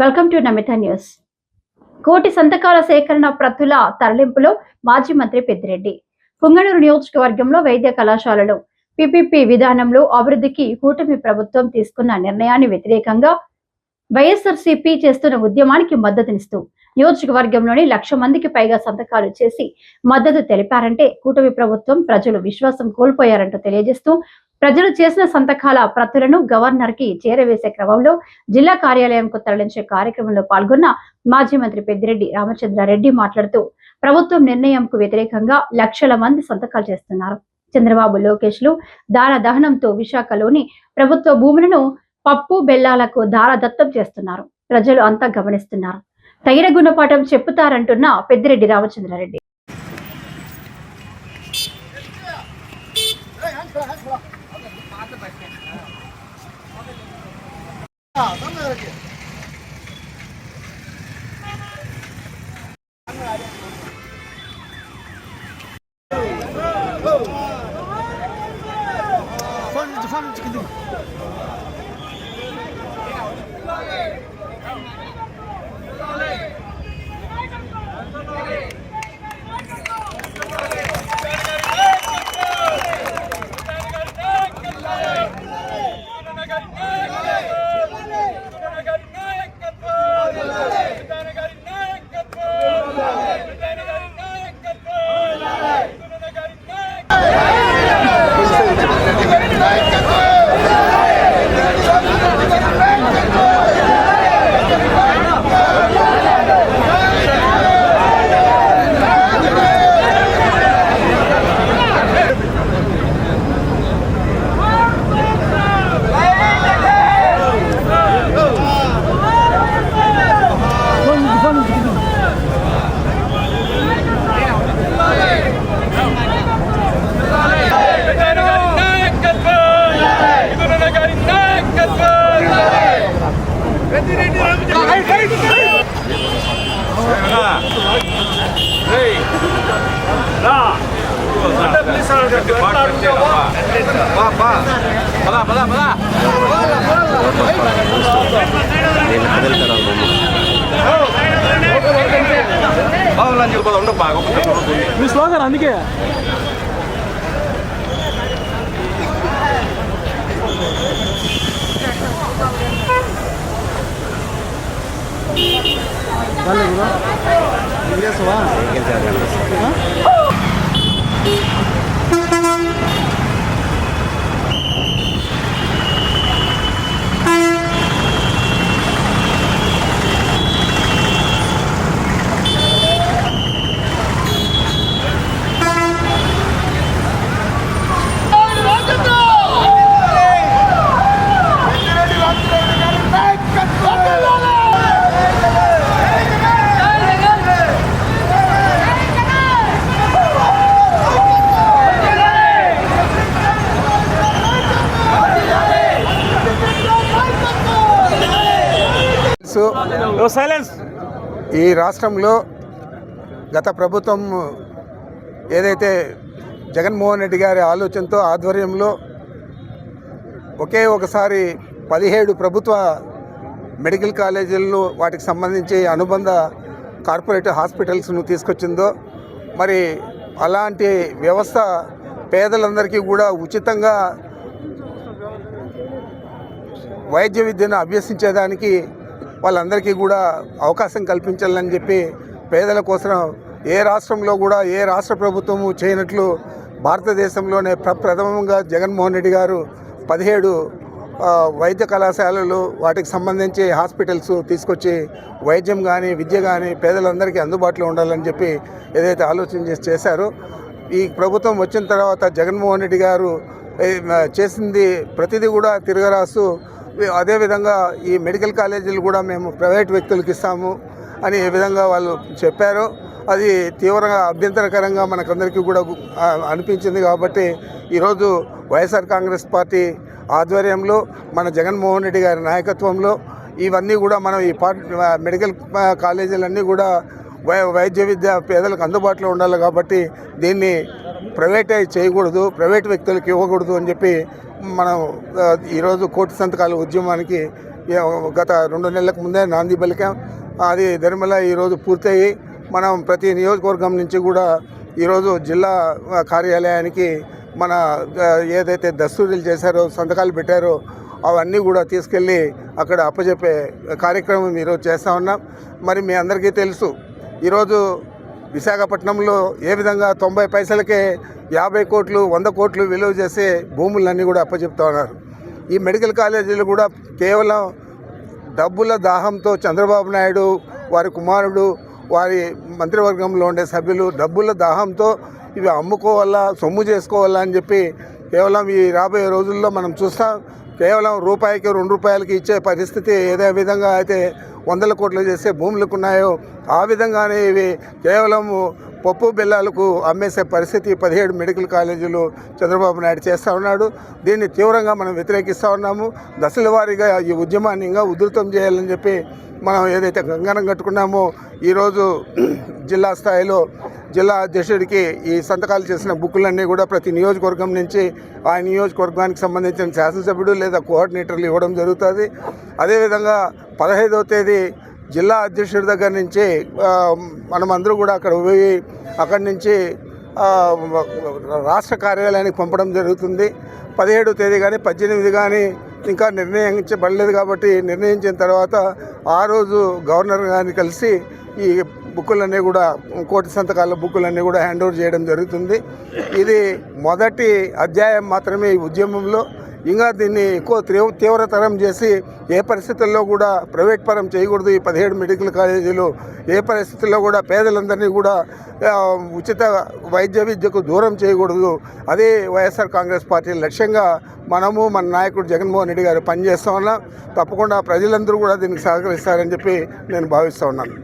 Welcome to Namitha news కోటి సంతకాల సేకరణ ప్రతుల తరలింపులో మాజీ మంత్రి పెద్దిరెడ్డి. పుంగనూరు నియోజకవర్గంలో వైద్య కళాశాలలో పిపిపి విధానంలో అభివృద్ధికి కూటమి ప్రభుత్వం తీసుకున్న నిర్ణయాన్ని వ్యతిరేకంగా వైఎస్ఆర్సీపీ చేస్తున్న ఉద్యమానికి మద్దతునిస్తూ నియోజకవర్గంలోని లక్ష మందికి పైగా సంతకాలు చేసి మద్దతు తెలిపారంటే కూటమి ప్రభుత్వం ప్రజలు విశ్వాసం కోల్పోయారంటూ తెలియజేస్తూ ప్రజలు చేసిన సంతకాల ప్రతులను గవర్నర్కి చేరవేసే క్రమంలో జిల్లా కార్యాలయంకు తరలించే కార్యక్రమంలో పాల్గొన్న మాజీ మంత్రి పెద్దిరెడ్డి రామచంద్రారెడ్డి మాట్లాడుతూ ప్రభుత్వం నిర్ణయంకు వ్యతిరేకంగా లక్షల మంది సంతకాలు చేస్తున్నారు. చంద్రబాబు లోకేష్లు దాన దహనంతో విశాఖలోని ప్రభుత్వ భూములను పప్పు బెల్లాలకు దారదత్తం చేస్తున్నారు. ప్రజలు అంతా గమనిస్తున్నారు. తగిన గుణపాఠం చెప్పుతారంటున్న పెద్దిరెడ్డి రామచంద్రారెడ్డి. ఫోన్ నుంచి ఫోన్ నుంచి మీ స్లోగన్ అందుకే సో ఈ రాష్ట్రంలో గత ప్రభుత్వం ఏదైతే జగన్మోహన్ రెడ్డి గారి ఆలోచనతో ఆధ్వర్యంలో ఒకే ఒకసారి పదిహేడు ప్రభుత్వ మెడికల్ కాలేజీలను వాటికి సంబంధించి అనుబంధ కార్పొరేట్ హాస్పిటల్స్ను తీసుకొచ్చిందో మరి అలాంటి వ్యవస్థ పేదలందరికీ కూడా ఉచితంగా వైద్య విద్యను అభ్యసించేదానికి వాళ్ళందరికీ కూడా అవకాశం కల్పించాలని చెప్పి పేదల కోసం ఏ రాష్ట్రంలో కూడా ఏ రాష్ట్ర ప్రభుత్వము చేయనట్లు భారతదేశంలోనే ప్రప్రథమంగా జగన్మోహన్ రెడ్డి గారు పదిహేడు వైద్య కళాశాలలు వాటికి సంబంధించి హాస్పిటల్స్ తీసుకొచ్చి వైద్యం కానీ విద్య కానీ పేదలందరికీ అందుబాటులో ఉండాలని చెప్పి ఏదైతే ఆలోచన చేసి చేశారో ఈ ప్రభుత్వం వచ్చిన తర్వాత జగన్మోహన్ రెడ్డి గారు చేసింది ప్రతిదీ కూడా తిరగరాస్తూ అదేవిధంగా ఈ మెడికల్ కాలేజీలు కూడా మేము ప్రైవేట్ వ్యక్తులకు ఇస్తాము అని ఏ విధంగా వాళ్ళు చెప్పారో. అది తీవ్రంగా అభ్యంతరకరంగా మనకందరికీ కూడా అనిపించింది కాబట్టి ఈరోజు వైఎస్ఆర్ కాంగ్రెస్ పార్టీ ఆధ్వర్యంలో మన జగన్మోహన్ రెడ్డి గారి నాయకత్వంలో ఇవన్నీ కూడా మనం ఈ పార్ట్ మెడికల్ కాలేజీలన్నీ కూడా వై వైద్య విద్య పేదలకు అందుబాటులో ఉండాలి కాబట్టి దీన్ని ప్రైవేటైజ్ చేయకూడదు ప్రైవేట్ వ్యక్తులకు ఇవ్వకూడదు అని చెప్పి మనం ఈరోజు కోటి సంతకాల ఉద్యమానికి గత రెండు నెలలకు ముందే నాంది పలికాం. అది ధర్మల ఈరోజు పూర్తయి మనం ప్రతి నియోజకవర్గం నుంచి కూడా ఈరోజు జిల్లా కార్యాలయానికి మన ఏదైతే దస్తూరీలు చేశారో సంతకాలు పెట్టారో అవన్నీ కూడా తీసుకెళ్ళి అక్కడ అప్పచెప్పే కార్యక్రమం ఈరోజు చేస్తూ ఉన్నాం. మరి మీ అందరికీ తెలుసు ఈరోజు విశాఖపట్నంలో ఏ విధంగా తొంభై పైసలకే యాభై కోట్లు వంద కోట్లు విలువ చేసే భూములన్నీ కూడా అప్పచెప్తా ఉన్నారు. ఈ మెడికల్ కాలేజీలు కూడా కేవలం డబ్బుల దాహంతో చంద్రబాబు నాయుడు వారి కుమారుడు వారి మంత్రివర్గంలో ఉండే సభ్యులు డబ్బుల దాహంతో ఇవి అమ్ముకోవాలా సొమ్ము చేసుకోవాలా అని చెప్పి కేవలం ఈ రాబోయే రోజుల్లో మనం చూస్తాం. కేవలం రూపాయికి రెండు రూపాయలకి ఇచ్చే పరిస్థితి ఏదే విధంగా అయితే వందల కోట్లు చేసే భూములకు ఉన్నాయో ఆ విధంగానే ఇవి కేవలం పప్పు బెల్లాలకు అమ్మేసే పరిస్థితి పదిహేడు మెడికల్ కాలేజీలు చంద్రబాబు నాయుడు చేస్తూ ఉన్నాడు. దీన్ని తీవ్రంగా మనం వ్యతిరేకిస్తూ ఉన్నాము. దశల వారీగా ఈ ఉద్యమాన్ని ఇంకా ఉధృతం చేయాలని చెప్పి మనం ఏదైతే గంగనం కట్టుకున్నామో ఈరోజు జిల్లా స్థాయిలో జిల్లా అధ్యక్షుడికి ఈ సంతకాలు చేసిన బుక్కులన్నీ కూడా ప్రతి నియోజకవర్గం నుంచి ఆ నియోజకవర్గానికి సంబంధించిన శాసనసభ్యుడు లేదా కోఆర్డినేటర్లు ఇవ్వడం జరుగుతుంది. అదేవిధంగా పదహైదవ తేదీ జిల్లా అధ్యక్షుడి దగ్గర నుంచి మనమందరూ కూడా అక్కడ పోయి అక్కడి నుంచి రాష్ట్ర కార్యాలయానికి పంపడం జరుగుతుంది. పదిహేడు తేదీ కానీ పద్దెనిమిది కానీ ఇంకా నిర్ణయించబడలేదు కాబట్టి నిర్ణయించిన తర్వాత ఆ రోజు గవర్నర్ గారిని కలిసి ఈ బుక్కులన్నీ కూడా కోటి సంతకాల బుక్కులన్నీ కూడా హ్యాండ్ ఓవర్ చేయడం జరుగుతుంది. ఇది మొదటి అధ్యాయం మాత్రమే ఈ ఉద్యమంలో. ఇంకా దీన్ని ఎక్కువ తీవ్ర తీవ్రతరం చేసి ఏ పరిస్థితుల్లో కూడా ప్రైవేట్ పరం చేయకూడదు. ఈ పదిహేడు మెడికల్ కాలేజీలు ఏ పరిస్థితుల్లో కూడా పేదలందరినీ కూడా ఉచిత వైద్య విద్యకు దూరం చేయకూడదు. అదే వైఎస్ఆర్ కాంగ్రెస్ పార్టీ లక్ష్యంగా మనము మన నాయకుడు జగన్మోహన్ రెడ్డి గారు పనిచేస్తూ ఉన్నాం. తప్పకుండా ప్రజలందరూ కూడా దీనికి సహకరిస్తారని చెప్పి నేను భావిస్తూ ఉన్నాను.